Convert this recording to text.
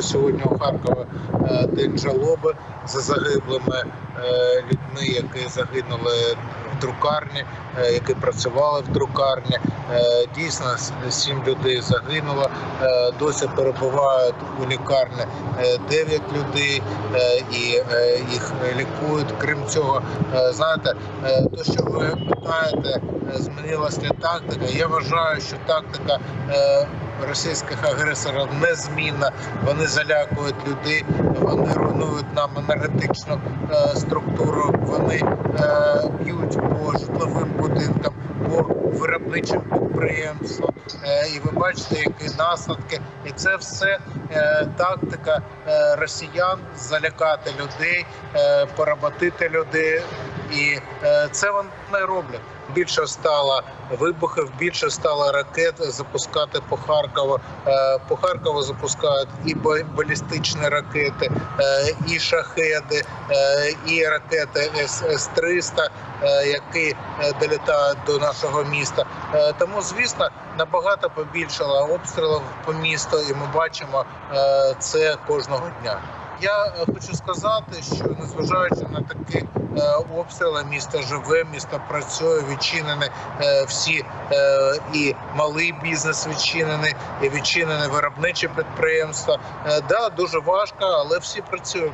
Сьогодні у Харкова е, день жалоби за загиблими е, людьми, які загинули друкарні, е, які працювали в друкарні. Е, Дійсно, сім людей загинуло. Е, Досі перебувають у лікарні дев'ять людей і їх лікують. Крім цього, знаєте, то, що ви питаєте, змінилася тактика. Я вважаю, що тактика російських агресорів незмінна. Вони залякують людей, вони руйнують нам енергетичну структуру, вони б'ють по житловим будинкам, по виробничим підприємствам. Е, і ви бачите, які наслідки. І це все е, тактика е, росіян залякати людей, поработити людей. І е, це вони роблять. Більше стало вибухів, більше стало ракет запускати по Харкову. Е, По Харкову запускають і ба- балістичні ракети, е, і шахеди, і ракети С-300, е, які долітають до нашого міста. Тому, звісно, набагато побільшало обстрілів по місту, і ми бачимо це кожного дня. Я е, хочу сказати, що незважаючи на такі е, обстріли, місто живе, місто працює, відчинені е, всі і малий бізнес відчинений, і відчинені виробничі підприємства. Да, дуже важко, але всі працюють.